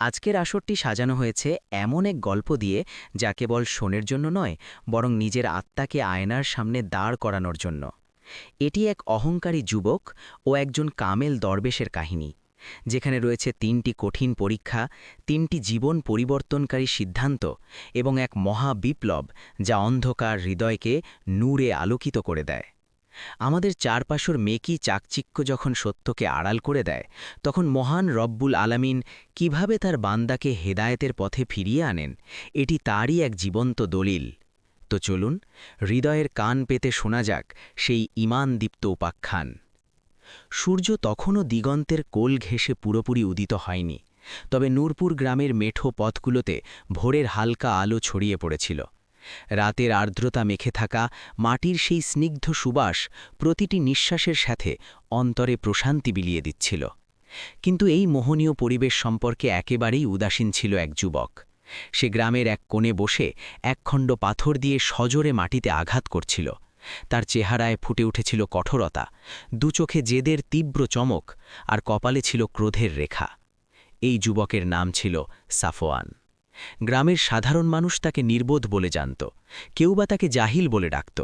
আজকের আসরটি সাজানো হয়েছে এমন এক গল্প দিয়ে যা কেবল শোনের জন্য নয়, বরং নিজের আত্মাকে আয়নার সামনে দাঁড় করানোর জন্য। এটি এক অহংকারী যুবক ও একজন কামেল দরবেশের কাহিনী, যেখানে রয়েছে তিনটি কঠিন পরীক্ষা, তিনটি জীবন পরিবর্তনকারী সিদ্ধান্ত এবং এক মহা বিপ্লব যা অন্ধকার হৃদয়কে নূরে আলোকিত করে দেয়। আমাদের চারপাশর মেকি চাকচিক্য যখন সত্যকে আড়াল করে দেয়, তখন মহান রব্বুল আলামিন কীভাবে তার বান্দাকে হেদায়েতের পথে ফিরিয়ে আনেন, এটি তারই এক জীবন্ত দলিল। তো চলুন, হৃদয়ের কান পেতে শোনা যাক সেই ইমানদীপ্ত উপাখ্যান। সূর্য তখনও দিগন্তের কোল ঘেঁষে পুরোপুরি উদিত হয়নি, তবে নূরপুর গ্রামের মেঠো পথগুলোতে ভোরের হালকা আলো ছড়িয়ে পড়েছিল। রাতের আর্দ্রতা মেখে থাকা মাটির সেই স্নিগ্ধ সুবাস প্রতিটি নিঃশ্বাসের সাথে অন্তরে প্রশান্তি বিলিয়ে দিচ্ছিল। কিন্তু এই মোহনীয় পরিবেশ সম্পর্কে একেবারেই উদাসীন ছিল এক যুবক। সে গ্রামের এক কোণে বসে একখণ্ড পাথর দিয়ে সজোরে মাটিতে আঘাত করছিল। তার চেহারায় ফুটে উঠেছিল কঠোরতা দুচোখে জেদের তীব্র চমক, আর কপালে ছিল ক্রোধের রেখা। এই যুবকের নাম ছিল সাফোয়ান গ্রামের সাধারণ মানুষ তাকে নির্বোধ বলে জানত, কেউ বা তাকে জাহিল বলে ডাকত।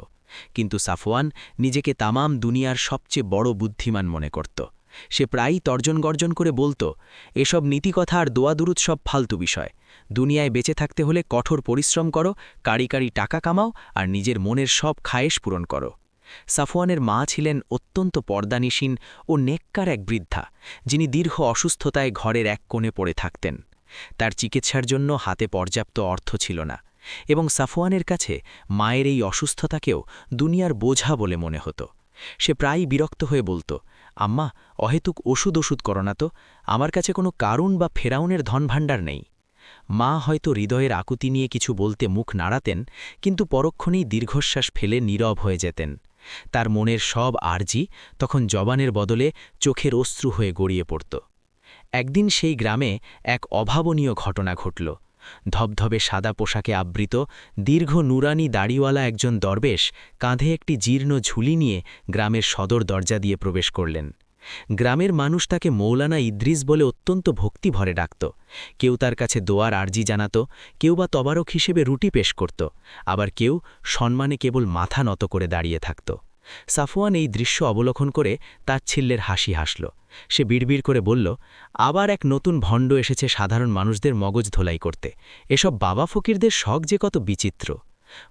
কিন্তু সাফওয়ান নিজেকে তামাম দুনিয়ার সবচেয়ে বড় বুদ্ধিমান মনে করত। সে প্রায়ই তর্জন গর্জন করে বলতো, এসব নীতিকথা আর দোয়াদুরুৎ সব ফালতু বিষয়। দুনিয়ায় বেঁচে থাকতে হলে কঠোর পরিশ্রম করো, কারি কারি টাকা কামাও আর নিজের মনের সব খায়েশ পূরণ করো। সাফওয়ানের মা ছিলেন অত্যন্ত পর্দানিসীন ও নেককার এক বৃদ্ধা, যিনি দীর্ঘ অসুস্থতায় ঘরের এক কোণে পড়ে থাকতেন। তার চিকিৎসার জন্য হাতে পর্যাপ্ত অর্থ ছিল না এবং সাফওয়ানের কাছে মায়ের এই অসুস্থতাকেও দুনিয়ার বোঝা বলে মনে হতো। সে প্রায়ই বিরক্ত হয়ে বলতো, আম্মা, অহেতুক ওষুধ ওষুধ করো না তো, আমার কাছে কোনো কারণ বা ফেরাউনের ধনভাণ্ডার নেই। মা হয়তো হৃদয়ের আকুতি নিয়ে কিছু বলতে মুখ নাড়াতেন, কিন্তু পরক্ষণেই দীর্ঘশ্বাস ফেলে নীরব হয়ে যেতেন। তার মনের সব আর্জি তখন জবানের বদলে চোখের অশ্রু হয়ে গড়িয়ে পড়ত। একদিন সেই গ্রামে এক অভাবনীয় ঘটনা ঘটল। ধবধবে সাদা পোশাকে আবৃত, দীর্ঘ নুরানি দাড়িওয়ালা একজন দরবেশ কাঁধে একটি জীর্ণ ঝুলি নিয়ে গ্রামের সদর দরজা দিয়ে প্রবেশ করলেন। গ্রামের মানুষ তাকে মৌলানা ইদ্রিস বলে অত্যন্ত ভক্তি ভরে ডাকত। কেউ তার কাছে দোয়ার আর্জি জানাত, কেউ বা তবারক হিসেবে রুটি পেশ করত, আবার কেউ সম্মানে কেবল মাথা নত করে দাঁড়িয়ে থাকত। সাফওয়ান এই দৃশ্য অবলোকন করে তার তাচ্ছিল্যের হাসি হাসল। সে বিড়বিড় করে বলল, আবার এক নতুন ভণ্ড এসেছে সাধারণ মানুষদের মগজ ধোলাই করতে। এসব বাবা ফকিরদের শখ যে কত বিচিত্র।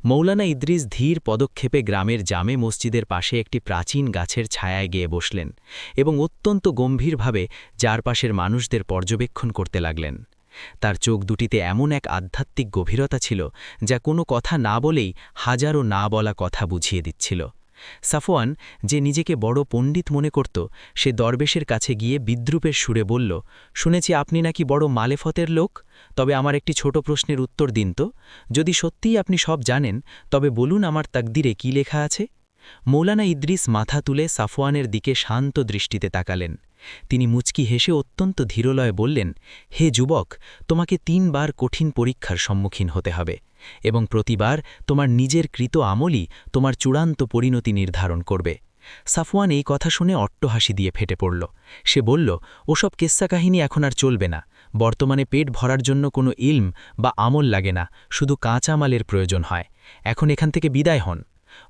মৌলানা ইদ্রিস ধীর পদক্ষেপে গ্রামের জামে মসজিদের পাশে একটি প্রাচীন গাছের ছায়ায় গিয়ে বসলেন এবং অত্যন্ত গম্ভীরভাবে চারপাশের মানুষদের পর্যবেক্ষণ করতে লাগলেন। তার চোখ দুটিতে এমন এক আধ্যাত্মিক গভীরতা ছিল যা কোনো কথা না বলেই হাজারো না বলা কথা বুঝিয়ে দিচ্ছিল। সাফওয়ান যে নিজেকে বড় পণ্ডিত মনে করত, সে দরবেশের কাছে গিয়ে বিদ্রুপের সুরে বলল, শুনেছি আপনি নাকি বড় মালেফতের লোক? তবে আমার একটি ছোট প্রশ্নের উত্তর দিন তো। যদি সত্যিই আপনি সব জানেন, তবে বলুন আমার তাকদিরে কি লেখা আছে? মৌলানা ইদ্রিস মাথা তুলে সাফওয়ানের দিকে শান্ত দৃষ্টিতে তাকালেন। তিনি মুচকি হেসে অত্যন্ত ধীরলয়ে বললেন, হে যুবক, তোমাকে তিনবার কঠিন পরীক্ষার সম্মুখীন হতে হবে। এবং প্রতিবার তোমার নিজের কৃত আমলই তোমার চূড়ান্ত পরিণতি নির্ধারণ করবে। সাফওয়ান এই কথা শুনে অট্টহাসি দিয়ে ফেটে পড়ল। সে বলল, ওসব কেস্সা কাহিনী এখন আর চলবে না। বর্তমানে পেট ভরার জন্য কোনো ইলম বা আমল লাগে না, শুধু কাঁচামালের প্রয়োজন হয়। এখন এখান থেকে বিদায় হন।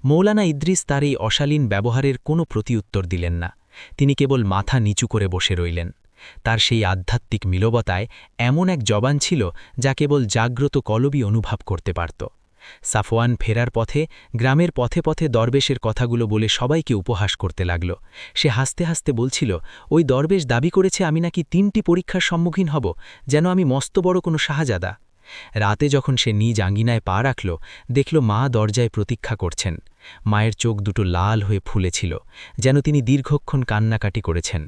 মৌলানা ইদ্রিস তার এই অশালীন ব্যবহারের কোনো প্রতিউত্তর দিলেন না। তিনি কেবল মাথা নিচু করে বসে রইলেন। তার সেই আধ্যাত্মিক মিলবতায় এমন এক জবান ছিল যা কেবল জাগ্রত কলবি অনুভব করতে পারত। সাফওয়ান ফেরার পথে, গ্রামের পথে পথে দরবেশের কথাগুলো বলে সবাইকে উপহাস করতে লাগল। সে হাসতে হাসতে বলছিল, ওই দরবেশ দাবি করেছে আমি নাকি তিনটি পরীক্ষার সম্মুখীন হব, যেন আমি মস্ত বড় কোনো শাহজাদা। রাতে যখন সে নিজ আঙ্গিনায় পা রাখল, দেখল মা দরজায় প্রতীক্ষা করছেন। মায়ের চোখ দুটো লাল হয়ে ফুলেছিল, যেন তিনি দীর্ঘক্ষণ কান্নাকাটি করেছেন।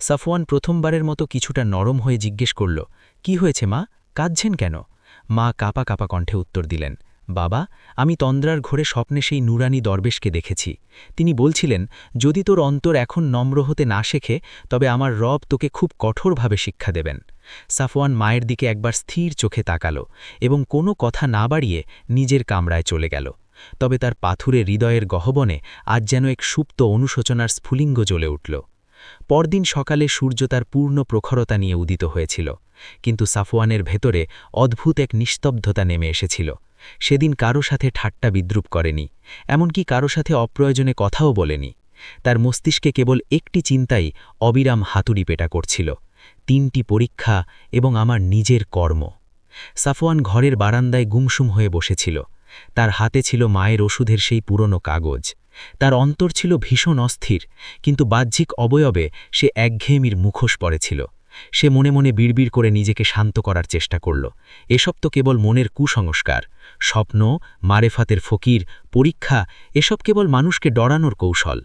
সাফওয়ান প্রথমবারের মতো কিছুটা নরম হয়ে জিজ্ঞেস করল, কি হয়েছে, মা? কাঁদছেন কেন? মা কাপা কাপা কণ্ঠে উত্তর দিলেন, বাবা, আমি তন্দ্রার ঘরে স্বপ্নে সেই নুরানি দরবেশকে দেখেছি। তিনি বলছিলেন, যদি তোর অন্তর এখন নম্র হতে না শেখে, তবে আমার রব তোকে খুব কঠোরভাবে শিক্ষা দেবেন। সাফওয়ান মায়ের দিকে একবার স্থির চোখে তাকালো এবং কোনো কথা না বাড়িয়ে নিজের কামরায় চলে গেল। তবে তার পাথুরে হৃদয়ের গহবনে আজ যেন এক সুপ্ত অনুশোচনার স্ফুলিঙ্গ জ্বলে উঠল। পরদিন সকালে সূর্য তার পূর্ণ প্রখরতা নিয়ে উদিত হয়েছিল, কিন্তু সাফওয়ানের ভেতরে অদ্ভুত এক নিস্তব্ধতা নেমে এসেছিল। সেদিন কারও সাথে ঠাট্টা বিদ্রুপ করেনি, এমনকি কারও সাথে অপ্রয়োজনে কথাও বলেনি। তার মস্তিষ্কে কেবল একটি চিন্তাই অবিরাম হাতুড়ি পেটা করছিল, তিনটি পরীক্ষা এবং আমার নিজের কর্ম। সাফওয়ান ঘরের বারান্দায় গুমসুম হয়ে বসেছিল, তার হাতে ছিল মায়ের ওষুধের সেই পুরনো কাগজ। তার অন্তর ছিল ভীষণ অস্থির, কিন্তু বাহ্যিক অবয়বে সে একঘেয়েমির মুখোশ পড়েছিল। সে মনে মনে বিড়বিড় করে নিজেকে শান্ত করার চেষ্টা করল। এসব তো কেবল মনের কুসংস্কার, স্বপ্ন, মারেফাতের ফকির, পরীক্ষা, এসব কেবল মানুষকে ডরানোর কৌশল।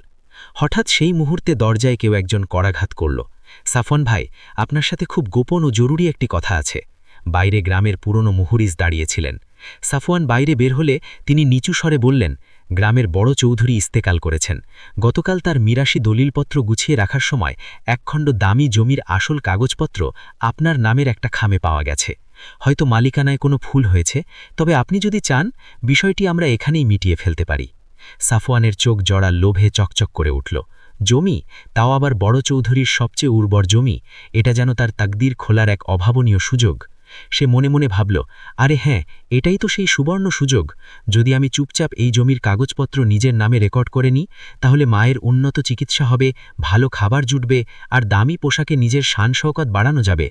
হঠাৎ সেই মুহূর্তে দরজায় কেউ একজন করাঘাত করল। সাফন ভাই, আপনার সাথে খুব গোপন ও জরুরি একটি কথা আছে। বাইরে গ্রামের পুরনো মুহুরিস দাঁড়িয়েছিলেন। সাফওয়ান বাইরে বের হলে তিনি নিচু স্বরে বললেন গ্রামের বড় চৌধুরী ইস্তেকাল করেছেন। গতকাল তার মিরাশি দলিলপত্র গুছিয়ে রাখার সময় একখণ্ড দামি জমির আসল কাগজপত্র আপনার নামের একটা খামে পাওয়া গেছে। হয়তো মালিকানায় কোনো ভুল হয়েছে, তবে আপনি যদি চান, বিষয়টি আমরা এখানেই মিটিয়ে ফেলতে পারি। সাফওয়ানের চোখ জড়া লোভে চকচক করে উঠল। জমি? তাও আবার বড় চৌধুরীর সবচেয়ে উর্বর জমি? এটা যেন তার তাকদির খোলার এক অভাবনীয় সুযোগ। সে মনে মনে ভাবল, আরে হ্যাঁ এটাই তো সেই সুবর্ণ সুযোগ। যদি আমি চুপচাপ এই জমির কাগজপত্র নিজের নামে রেকর্ড করে নিই, তাহলে মায়ের উন্নত চিকিৎসা হবে, ভালো খাবার জুটবে, আর দামি পোশাকে নিজের শান শওকত বাড়ানো যাবে।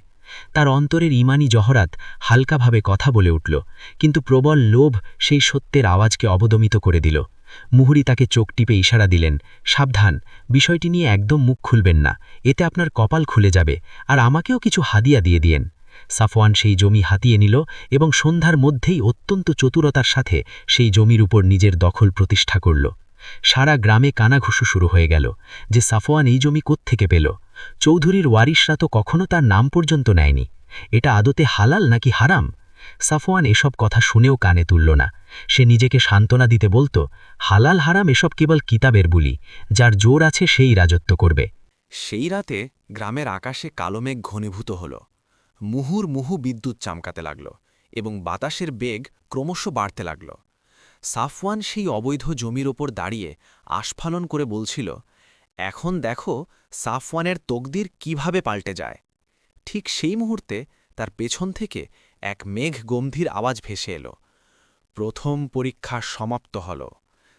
তার অন্তরের ইমানি জহরাত হালকাভাবে কথা বলে উঠল, কিন্তু প্রবল লোভ সেই সত্যের আওয়াজকে অবদমিত করে দিল। মুহুরি তাকে চোখ টিপে ইশারা দিলেন, সাবধান, বিষয়টি নিয়ে একদম মুখ খুলবেন না, এতে আপনার কপাল খুলে যাবে, আর আমাকেও কিছু হাদিয়া দিয়ে দিয়েন। সাফওয়ান সেই জমি হাতিয়ে নিল এবং সন্ধ্যার মধ্যেই অত্যন্ত চতুরতার সাথে সেই জমির উপর নিজের দখল প্রতিষ্ঠা করল। সারা গ্রামে কানাঘুষো শুরু হয়ে গেল যে সাফওয়ান এই জমি থেকে পেল। চৌধুরীর ওয়ারিশরা তো কখনো তার নাম পর্যন্ত নেয়নি। এটা আদতে হালাল নাকি হারাম? সাফওয়ান এসব কথা শুনেও কানে তুলল না। সে নিজেকে সান্ত্বনা দিতে বলতো, হালাল হারাম এসব কেবল কিতাবের বুলি, যার জোর আছে সেই রাজত্ব করবে। সেই রাতে গ্রামের আকাশে কালো মেঘ ঘনীভূত হল। মুহুর মুহু বিদ্যুৎ চামকাতে লাগল এবং বাতাসের বেগ ক্রমশ বাড়তে লাগল। সাফওয়ান সেই অবৈধ জমির ওপর দাঁড়িয়ে আস্ফালন করে বলছিল, এখন দেখো সাফওয়ানের তকদির কীভাবে পাল্টে যায় ঠিক সেই মুহূর্তে তার পেছন থেকে এক মেঘ গম্ভীর আওয়াজ ভেসে এলো। প্রথম পরীক্ষা সমাপ্ত হল।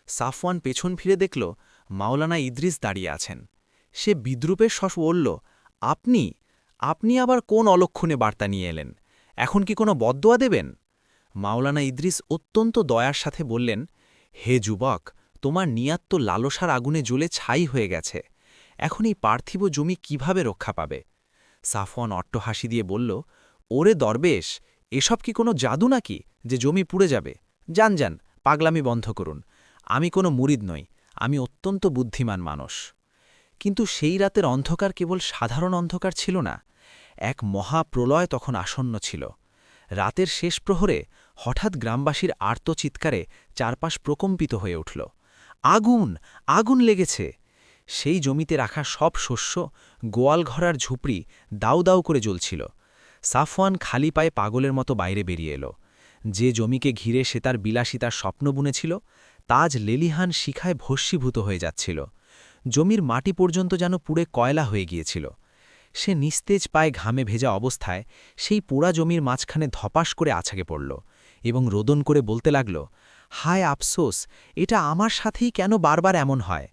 সাফওয়ান পেছন ফিরে দেখল, মাওলানা ইদ্রিস দাঁড়িয়ে আছেন। সে বিদ্রুপের শশ বলল, আপনি আপনি আবার কোন অলক্ষণে বার্তা নিয়ে এলেন? এখন কি কোনো বদোয়া দেবেন? মাওলানা ইদ্রিস অত্যন্ত দয়ার সাথে বললেন, হে যুবক, তোমার নিয়াত তো লালসার আগুনে জ্বলে ছাই হয়ে গেছে। এখন এই পার্থিব জমি কীভাবে রক্ষা পাবে? সাফওয়ান অট্টহাসি দিয়ে বলল, ওরে দরবেশ, এসব কি কোনো জাদু নাকি, যে জমি পুড়ে যাবে? যান যান, পাগলামি বন্ধ করুন। আমি কোনো মুরিদ নই, আমি অত্যন্ত বুদ্ধিমান মানুষ। কিন্তু সেই রাতের অন্ধকার কেবল সাধারণ অন্ধকার ছিল না, এক মহাপ্রলয় তখন আসন্ন ছিল। রাতের শেষ প্রহরে হঠাৎ গ্রামবাসীর আর্তচিৎকারে চারপাশ প্রকম্পিত হয়ে উঠল। আগুন! আগুন লেগেছে! সেই জমিতে রাখা সব শস্য গোয়ালঘরার ঝুপড়ি দাউ দাউ করে জ্বলছিল। সাফওয়ান খালি পায়ে পাগলের মতো বাইরে বেরিয়ে এলো। যে জমিকে ঘিরে সে তার বিলাসিতার স্বপ্ন বুনেছিল তাজ লেলিহান শিখায় ভস্মীভূত হয়ে যাচ্ছিল। জমির মাটি পর্যন্ত যেন পুড়ে কয়লা হয়ে গিয়েছিল। সে নিস্তেজ পায়ে ঘামে ভেজা অবস্থায় সেই পোড়া জমির মাঝখানে ধপাস করে আছাকে পড়ল এবং রোদন করে বলতে লাগল, হায় আফসোস, এটা আমার সাথেই কেন বারবার এমন হয়?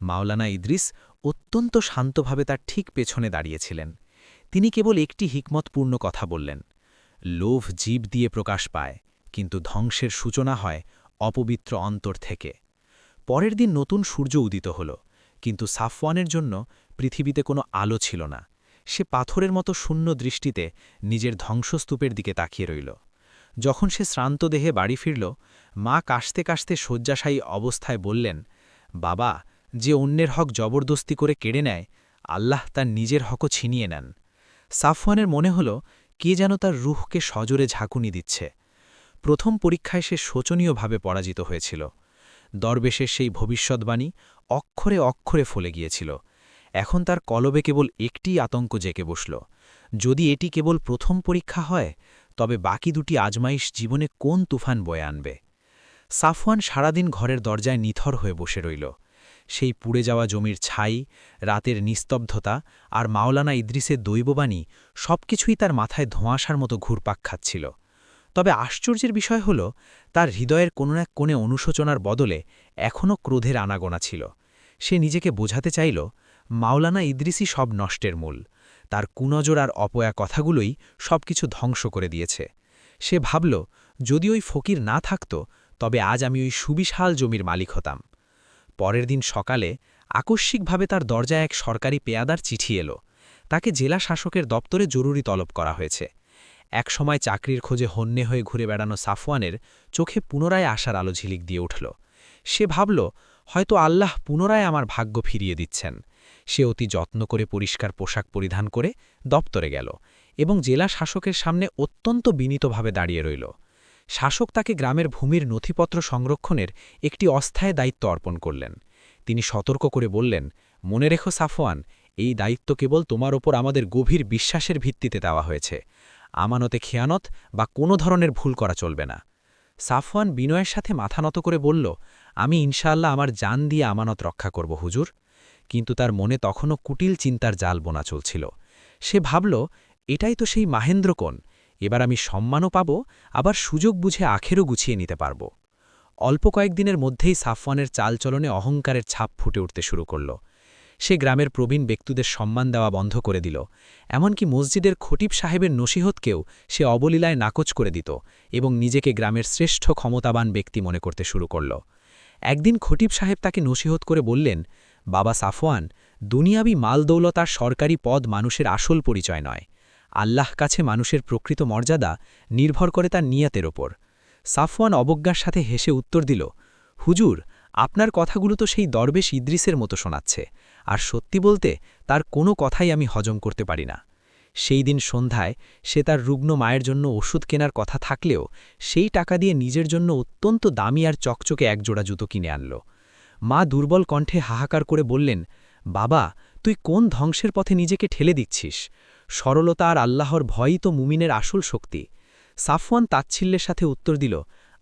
মাওলানা ইদ্রিস অত্যন্ত শান্তভাবে তার ঠিক পেছনে দাঁড়িয়েছিলেন। তিনি কেবল একটি হিকমতপূর্ণ কথা বললেন, লোভ জীব দিয়ে প্রকাশ পায়, কিন্তু ধ্বংসের সূচনা হয় অপবিত্র অন্তর থেকে। পরের দিন নতুন সূর্য উদিত হল কিন্তু সাফওয়ানের জন্য পৃথিবীতে কোনো আলো ছিল না। সে পাথরের মতো শূন্য দৃষ্টিতে নিজের ধ্বংসস্তূপের দিকে তাকিয়ে রইল। যখন সে শ্রান্ত দেহে বাড়ি ফিরল, মা কাশতে কাশতে শয্যাশায়ী অবস্থায় বললেন, বাবা, যে অন্যের হক জবরদস্তি করে কেড়ে নেয়, আল্লাহ তার নিজের হকও ছিনিয়ে নেন। সাফওয়ানের মনে হল, কে যেন তার রুহকে সজোরে ঝাঁকুনি দিচ্ছে। প্রথম পরীক্ষায় সে শোচনীয়ভাবে পরাজিত হয়েছিল। দরবেশের সেই ভবিষ্যৎবাণী অক্ষরে অক্ষরে ফলে গিয়েছিল। এখন তার কলবে কেবল একটি আতঙ্ক জেকে বসল। যদি এটি কেবল প্রথম পরীক্ষা হয়, তবে বাকি দুটি আজমাইশ জীবনে কোন তুফান বয়ে আনবে? সাফওয়ান সারাদিন ঘরের দরজায় নিথর হয়ে বসে রইল। সেই পুড়ে যাওয়া জমির ছাই, রাতের নিস্তব্ধতা আর মাওলানা ইদ্রিসের দৈববাণী সবকিছুই তার মাথায় ধোঁয়াশার মতো ঘুরপাক খাচ্ছিল। তবে আশ্চর্যের বিষয় হল, তার হৃদয়ের কোনো এক কোণে অনুশোচনার বদলে এখনও ক্রোধের আনাগোনা ছিল। সে নিজেকে বোঝাতে চাইল, মাওলানা ইদ্রিসই সব নষ্টের মূল। তার কুনজর আর অপয়া কথাগুলোই সবকিছু ধ্বংস করে দিয়েছে। সে ভাবল, যদি ওই ফকির না থাকত, তবে আজ আমি ওই সুবিশাল জমির মালিক হতাম। পরের দিন সকালে আকস্মিকভাবে তার দরজায় এক সরকারি পেয়াদার চিঠি এলো। তাকে জেলা শাসকের দপ্তরে জরুরি তলব করা হয়েছে। একসময় চাকরির খোঁজে হন্যে হয়ে ঘুরে বেড়ানো সাফওয়ানের চোখে পুনরায় আশার আলো ঝিলিক দিয়ে উঠল। সে ভাবল, হয়তো আল্লাহ পুনরায় আমার ভাগ্য ফিরিয়ে দিচ্ছেন। সে অতি যত্ন করে পরিষ্কার পোশাক পরিধান করে দপ্তরে গেল এবং জেলা শাসকের সামনে অত্যন্ত বিনীতভাবে দাঁড়িয়ে রইল। শাসক তাকে গ্রামের ভূমির নথিপত্র সংরক্ষণের একটি অস্থায়ী দায়িত্ব অর্পণ করলেন। তিনি সতর্ক করে বললেন, মনে রেখো সাফওয়ান, এই দায়িত্ব কেবল তোমার ওপর আমাদের গভীর বিশ্বাসের ভিত্তিতে দেওয়া হয়েছে। আমানতে খেয়ানত বা কোনো ধরনের ভুল করা চলবে না। সাফওয়ান বিনয়ের সাথে মাথা নত করে বলল, আমি ইনশাআল্লাহ আমার জান দিয়ে আমানত রক্ষা করব, হুজুর। কিন্তু তার মনে তখনও কুটিল চিন্তার জাল বোনা চলছিল। সে ভাবল, এটাই তো সেই মাহেন্দ্রকোণ এবার আমি সম্মানও পাব, আবার সুযোগ বুঝে আখেরও গুছিয়ে নিতে পারব। অল্প কয়েকদিনের মধ্যেই সাফওয়ানের চালচলনে অহংকারের ছাপ ফুটে উঠতে শুরু করল। সে গ্রামের প্রবীণ ব্যক্তিদের সম্মান দেওয়া বন্ধ করে দিল। এমনকি মসজিদের খটিব সাহেবের নসিহতকেও সে অবলীলায় নাকচ করে দিত এবং নিজেকে গ্রামের শ্রেষ্ঠ ক্ষমতাবান ব্যক্তি মনে করতে শুরু করল। একদিন খটিব সাহেব তাকে নসিহত করে বললেন, বাবা সাফওয়ান, দুনিয়াবি মালদৌলত আর সরকারি পদ মানুষের আসল পরিচয় নয়। আল্লাহ কাছে মানুষের প্রকৃত মর্যাদা নির্ভর করে তার নিয়াতের ওপর। সাফওয়ান অবজ্ঞার সাথে হেসে উত্তর দিল, হুজুর, আপনার কথাগুলো তো সেই দরবেশ ইদ্রিসের মতো শোনাচ্ছে। আর সত্যি বলতে তার কোনো কথাই আমি হজম করতে পারি না। সেই দিন সন্ধ্যায় সে তার রুগ্ন মায়ের জন্য ওষুধ কেনার কথা থাকলেও সেই টাকা দিয়ে নিজের জন্য অত্যন্ত দামি আর চকচকে একজোড়া জুতো কিনে আনল। মা দুর্বল কণ্ঠে হাহাকার করে বললেন, বাবা, তুই কোন ধ্বংসের পথে নিজেকে ঠেলে দিচ্ছিস? সরলতা আর আল্লাহর ভয়ই তো মুমিনের আসল শক্তি। সাফওয়ান তাচ্ছিল্যের সাথে উত্তর দিল,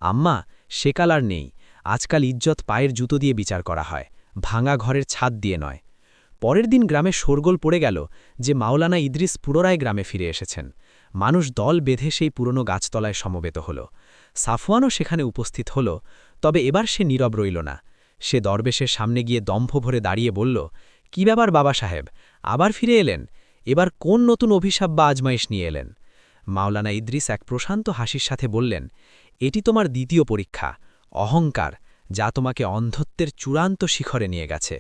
আম্মা, সেকাল আর নেই। আজকাল ইজ্জত পায়ের জুতো দিয়ে বিচার করা হয়। ভাঙা ঘরের ছাদ দিয়ে নয়। পরের দিন গ্রামে শোরগোল পড়ে গেল যে মাওলানা ইদ্রিস পুনরায় গ্রামে ফিরে এসেছেন। মানুষ দল বেঁধে সেই পুরনো গাছতলায় সমবেত হল। সাফওয়ানও সেখানে উপস্থিত হল, তবে এবার সে নীরব রইল না। সে দরবেশের সামনে গিয়ে দম্ভ ভরে দাঁড়িয়ে বলল, কি ব্যাপার বাবা সাহেব, আবার ফিরে এলেন? এবার কোন নতুন অভিশাপ বা আজমাইশ নিয়ে এলেন? মাওলানা ইদ্রিস এক প্রশান্ত হাসির সাথে বললেন, এটি তোমার দ্বিতীয় পরীক্ষা, অহংকার, যা তোমাকে অন্ধত্বের চূড়ান্ত শিখরে নিয়ে গেছে।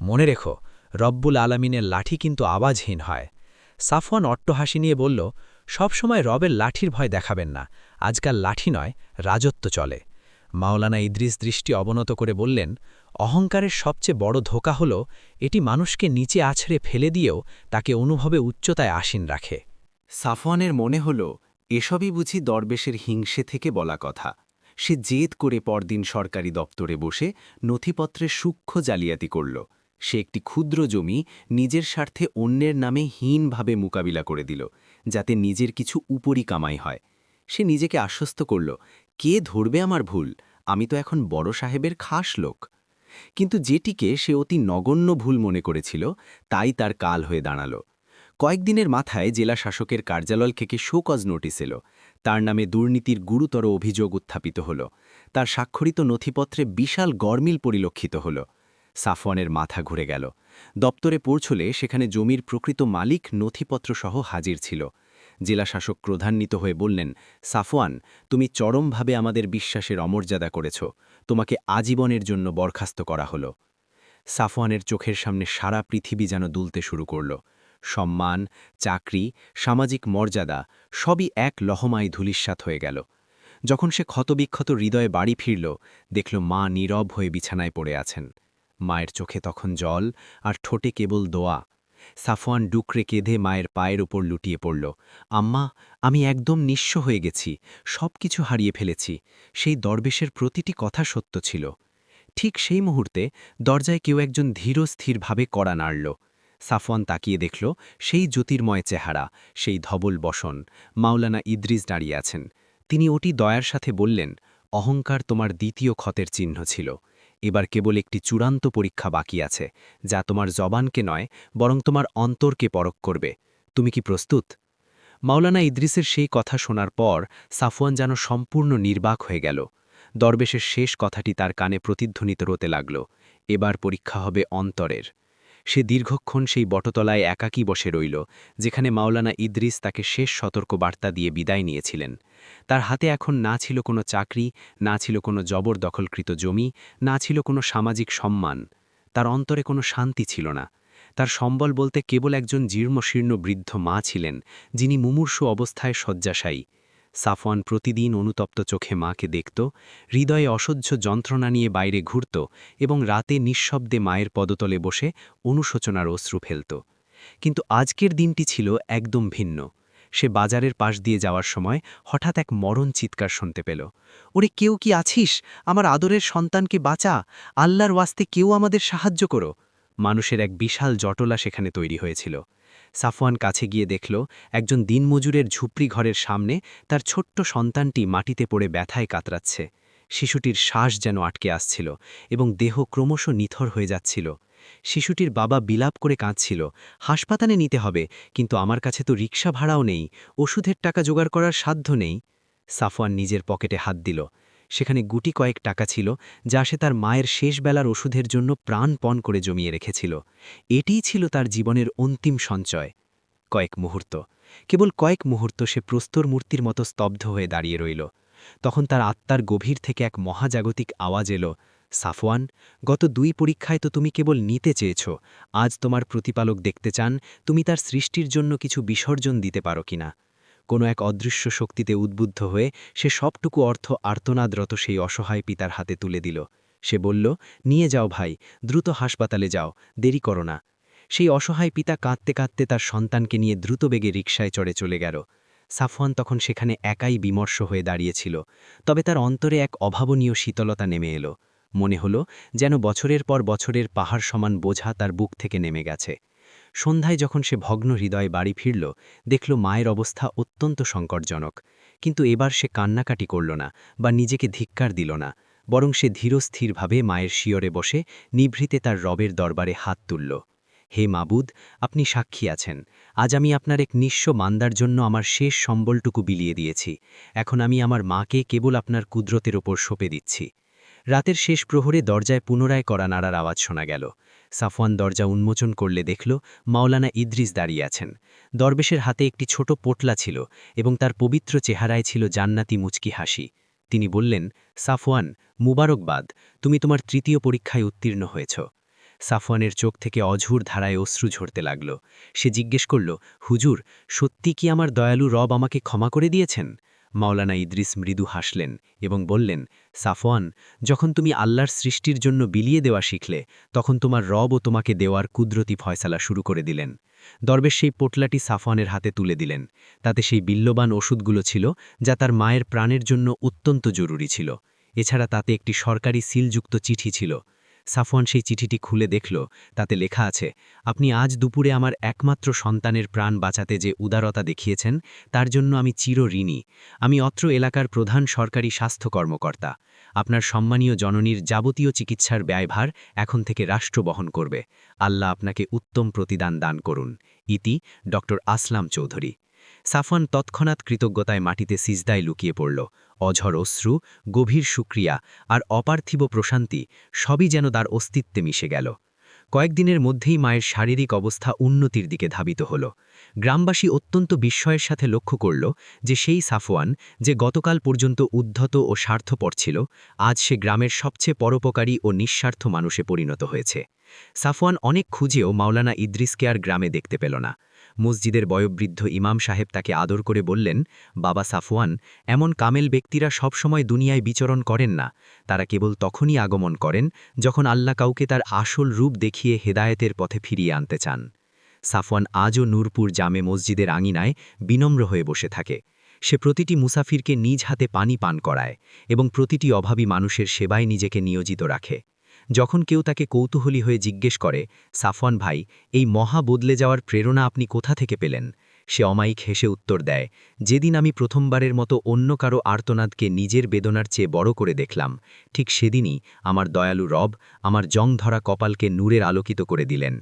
মনে রেখো রব্বুল আলামিনের লাঠি কিন্তু আওয়াজহীন হয়। সাফওয়ান অট্টহাসি নিয়ে বলল সবসময় রবের লাঠির ভয় দেখাবেন না। আজকাল লাঠি নয়, রাজত্ব চলে। মাওলানা ইদ্রিস দৃষ্টি অবনত করে বললেন, অহংকারের সবচেয়ে বড় ধোকা হল, এটি মানুষকে নিচে আছড়ে ফেলে দিয়েও তাকে অনুভবে উচ্চতায় আসীন রাখে। সাফওয়ানের মনে হল, এসবই বুঝি দরবেশের হিংসে থেকে বলা কথা। সে জেদ করে পরদিন সরকারি দপ্তরে বসে নথিপত্রের সূক্ষ্ম জালিয়াতি করল। সে একটি ক্ষুদ্র জমি নিজের স্বার্থে অন্যের নামে হীনভাবে মোকাবিলা করে দিল, যাতে নিজের কিছু উপরি কামাই হয়। সে নিজেকে আশ্বস্ত করল, কে ধরবে আমার ভুল? আমি তো এখন বড় সাহেবের খাস লোক। কিন্তু যেটিকে সে অতি নগণ্য ভুল মনে করেছিল, তাই তার কাল হয়ে দাঁড়াল। কয়েকদিনের মাথায় জেলা শাসকের কার্যালয় থেকে শোকজ নোটিস এলো। তার নামে দুর্নীতির গুরুতর অভিযোগ উত্থাপিত হল। তার স্বাক্ষরিত নথিপত্রে বিশাল গরমিল পরিলক্ষিত হল। সাফওয়ানের মাথা ঘুরে গেল। দপ্তরে পৌঁছলে সেখানে জমির প্রকৃত মালিক, নথিপত্রসহ হাজির ছিল। জেলাশাসক ক্রধান্বিত হয়ে বললেন, সাফওয়ান, তুমি চরমভাবে আমাদের বিশ্বাসের অমর্যাদা করেছ। তোমাকে আজীবনের জন্য বরখাস্ত করা হল। সাফওয়ানের চোখের সামনে সারা পৃথিবী যেন দুলতে শুরু করল। সম্মান, চাকরি, সামাজিক মর্যাদা, সবই এক লহমায় ধুলিস্বাত হয়ে গেল। যখন সে ক্ষতবিক্ষত হৃদয়ে বাড়ি ফিরল, দেখল মা নীরব হয়ে বিছানায় পড়ে আছেন। মায়ের চোখে তখন জল আর ঠোঁটে কেবল দোয়া। সাফওয়ান ডুকরে কেঁধে মায়ের পায়ের ওপর লুটিয়ে পড়ল। আম্মা, আমি একদম নিঃস্ব হয়ে গেছি সব কিছু হারিয়ে ফেলেছি, সেই দরবেশের প্রতিটি কথা সত্য ছিল। ঠিক সেই মুহূর্তে দরজায় কেউ একজন ধীর স্থিরভাবে কড়া নাড়ল। সাফওয়ান তাকিয়ে দেখল সেই জ্যোতির্ময় চেহারা, সেই ধবল বসন, মাওলানা ইদ্রিস দাঁড়িয়ে আছেন। তিনি ওটি দয়ার সাথে বললেন, অহংকার তোমার দ্বিতীয় ক্ষতের চিহ্ন ছিল। এবার কেবল একটি চূড়ান্ত পরীক্ষা বাকি আছে, যা তোমার জবানকে নয়, বরং তোমার অন্তরকে পরক করবে। তুমি কি প্রস্তুত? মাওলানা ইদ্রিসের সেই কথা শোনার পর সাফওয়ান যেন সম্পূর্ণ নির্বাক হয়ে গেল। দরবেশের শেষ কথাটি তার কানে প্রতিধ্বনিত রতে লাগল। এবার পরীক্ষা হবে অন্তরের। সে দীর্ঘক্ষণ সেই বটতলায় একাকী বসে রইল, যেখানে মাওলানা ইদ্রিস তাকে শেষ সতর্ক বার্তা দিয়ে বিদায় নিয়েছিলেন। তার হাতে এখন না ছিল কোনো চাকরি, না ছিল কোনো জবরদখলকৃত জমি, না ছিল কোনো সামাজিক সম্মান। তার অন্তরে কোনো শান্তি ছিল না। তার সম্বল বলতে কেবল একজন জীর্ণশীর্ণ বৃদ্ধ মা ছিলেন, যিনি মুমূর্ষু অবস্থায় শয্যাশায়ী। সাফওয়ান প্রতিদিন অনুতপ্ত চোখে মাকে দেখত, হৃদয়ে অসহ্য যন্ত্রণা নিয়ে বাইরে ঘুরত এবং রাতে নিঃশব্দে মায়ের পদতলে বসে অনুশোচনার অশ্রু ফেলত। কিন্তু আজকের দিনটি ছিল একদম ভিন্ন। সে বাজারের পাশ দিয়ে যাওয়ার সময় হঠাৎ এক মরণ চিৎকার শুনতে পেল। ওরে কেউ কি আছিস? আমার আদরের সন্তানকে বাঁচা। আল্লাহর ওয়াস্তে কেউ আমাদের সাহায্য করো। মানুষের এক বিশাল জটলা সেখানে তৈরি হয়েছিল। সাফওয়ান কাছে গিয়ে দেখল, একজন দিনমজুরের ঝুপড়ি ঘরের সামনে তার ছোট্ট সন্তানটি মাটিতে পড়ে ব্যথায় কাতরাচ্ছে। শিশুটির শ্বাস যেন আটকে আসছিল এবং দেহ ক্রমশ নিথর হয়ে যাচ্ছিল। শিশুটির বাবা বিলাপ করে কাঁদছিল, হাসপাতালে নিতে হবে, কিন্তু আমার কাছে তো রিক্সা ভাড়াও নেই, ওষুধের টাকা জোগাড় করার সাধ্য নেই। সাফওয়ান নিজের পকেটে হাত দিল। সেখানে গুটি কয়েক টাকা ছিল যা সে তার মায়ের শেষ বেলার ওষুধের জন্য প্রাণপণ করে জমিয়ে রেখেছিল। এটিই ছিল তার জীবনের অন্তিম সঞ্চয়। কয়েক মুহূর্ত। কেবল কয়েক মুহূর্ত সে প্রস্তর মূর্তির মতো স্তব্ধ হয়ে দাঁড়িয়ে রইল। তখন তার আত্মার গভীর থেকে এক মহাজাগতিক আওয়াজ এলো, সাফওয়ান, গত দুই পরীক্ষায় তো তুমি কেবল নিতে চেয়েছ। আজ তোমার প্রতিপালক দেখতে চান, তুমি তার সৃষ্টির জন্য কিছু বিসর্জন দিতে পারো কিনা? কোনো এক অদৃশ্য শক্তিতে উদ্বুদ্ধ হয়ে সে সবটুকু অর্থ আর্তনাদরত সেই অসহায় পিতার হাতে তুলে দিল। সে বলল, নিয়ে যাও ভাই, দ্রুত হাসপাতালে যাও, দেরি করো না। সেই অসহায় পিতা কাঁদতে কাঁদতে তার সন্তানকে নিয়ে দ্রুত বেগে রিকশায় চড়ে চলে গেল। সাফওয়ান তখন সেখানে একাই বিমর্ষ হয়ে দাঁড়িয়েছিল, তবে তার অন্তরে এক অভাবনীয় শীতলতা নেমে এলো। মনে হলো যেন বছরের পর বছরের পাহাড় সমান বোঝা তার বুক থেকে নেমে গেছে। সন্ধ্যায় যখন সে ভগ্ন হৃদয়ে বাড়ি ফিরল, দেখল মায়ের অবস্থা অত্যন্ত সংকটজনক। কিন্তু এবার সে কান্নাকাটি করল না বা নিজেকে ধিক্কার দিল না, বরং সে ধীরস্থিরভাবে মায়ের শিয়রে বসে নিভৃতে তার রবের দরবারে হাত তুলল। হে মাবুদ, আপনি সাক্ষী আছেন। আজ আমি আপনার এক নিঃস্ব মান্দার জন্য আমার শেষ সম্বলটুকু বিলিয়ে দিয়েছি। এখন আমি আমার মাকে কেবল আপনার কুদরতের ওপর সঁপে দিচ্ছি। রাতের শেষ প্রহরে দরজায় পুনরায় করা নাড়ার আওয়াজ শোনা গেল। সাফওয়ান দরজা উন্মোচন করলে দেখল, মাওলানা ইদ্রিস দাঁড়িয়ে আছেন। দরবেশের হাতে একটি ছোট পোটলা ছিল এবং তার পবিত্র চেহারায় ছিল জান্নাতি মুচকি হাসি। তিনি বললেন, সাফওয়ান, মুবারকবাদ, তুমি তোমার তৃতীয় পরীক্ষায় উত্তীর্ণ হয়েছ। সাফওয়ানের চোখ থেকে অঝুর ধারায় অশ্রু ঝরতে লাগল। সে জিজ্ঞেস করল, হুজুর, সত্যি কি আমার দয়ালু রব আমাকে ক্ষমা করে দিয়েছেন? মাওলানা ইদ্রিস মৃদু হাসলেন এবং বললেন সাফওয়ান, যখন তুমি আল্লাহর সৃষ্টির জন্য বিলিয়ে দেওয়া শিখলে, তখন তোমার রব ও তোমাকে দেওয়ার কুদরতি ফয়সালা শুরু করে দিলেন। দরবেশ সেই পোটলাটি সাফওয়ানের হাতে তুলে দিলেন। তাতে সেই বিল্যবান ওষুধগুলো ছিল, যা তার মায়ের প্রাণের জন্য অত্যন্ত জরুরি ছিল। এছাড়া তাতে একটি সরকারি সিলযুক্ত চিঠি ছিল। সাফওয়ান সেই চিঠিটি খুলে দেখল, তাতে লেখা আছে, আপনি আজ দুপুরে আমার একমাত্র সন্তানের প্রাণ বাঁচাতে যে উদারতা দেখিয়েছেন, তার জন্য আমি চির ঋণী। আমি অত্র এলাকার প্রধান সরকারি স্বাস্থ্য কর্মকর্তা। আপনার সম্মানীয় জননীর যাবতীয় চিকিৎসার ব্যয়ভার এখন থেকে রাষ্ট্র বহন করবে। আল্লাহ আপনাকে উত্তম প্রতিদান দান করুন। ইতি ডক্টর আসলাম চৌধুরী। সাফওয়ান তৎক্ষণাৎ কৃতজ্ঞতায় মাটিতে সিজদায় লুকিয়ে পড়ল। অঝর অশ্রু, গভীর সুক্রিয়া আর অপার্থিব প্রশান্তি সবই যেন তার অস্তিত্বে মিশে গেল। কয়েকদিনের মধ্যেই মায়ের শারীরিক অবস্থা উন্নতির দিকে ধাবিত হল। গ্রামবাসী অত্যন্ত বিস্ময়ের সাথে লক্ষ্য করল যে সেই সাফওয়ান যে গতকাল পর্যন্ত উদ্ধত ও স্বার্থপর ছিল, আজ সে গ্রামের সবচেয়ে পরোপকারী ও নিঃস্বার্থ মানুষে পরিণত হয়েছে। সাফওয়ান অনেক খুঁজেও মাওলানা ইদ্রিসকে আর গ্রামে দেখতে পেল না। মসজিদের বয়োবৃদ্ধ ইমাম সাহেব তাকে আদর করে বললেন, বাবা সাফওয়ান, এমন কামেল ব্যক্তিরা সবসময় দুনিয়ায় বিচরণ করেন না। তারা কেবল তখনই আগমন করেন যখন আল্লাহ কাউকে তার আসল রূপ দেখিয়ে হেদায়েতের পথে ফিরিয়ে আনতে চান। সাফওয়ান আজও নূরপুর জামে মসজিদের আঙিনায় বিনম্র হয়ে বসে থাকে। সে প্রতিটি মুসাফিরকে নিজ হাতে পানি পান করায় এবং প্রতিটি অভাবী মানুষের সেবায় নিজেকে নিয়োজিত রাখে। যখন কেউ তাকে কৌতূহলী হয়ে জিজ্ঞেস করে, সাফওয়ান ভাই, এই মহা বদলে যাওয়ার প্রেরণা আপনি কোথা থেকে পেলেন? সে অমায়িক হেসে উত্তর দেয়, যেদিন আমি প্রথমবারের মতো অন্য কারও আর্তনাদকে নিজের বেদনার চেয়ে বড় করে দেখলাম, ঠিক সেদিনই আমার দয়ালু রব আমার জং ধরা কপালকে নূরের আলোকিত করে দিলেন।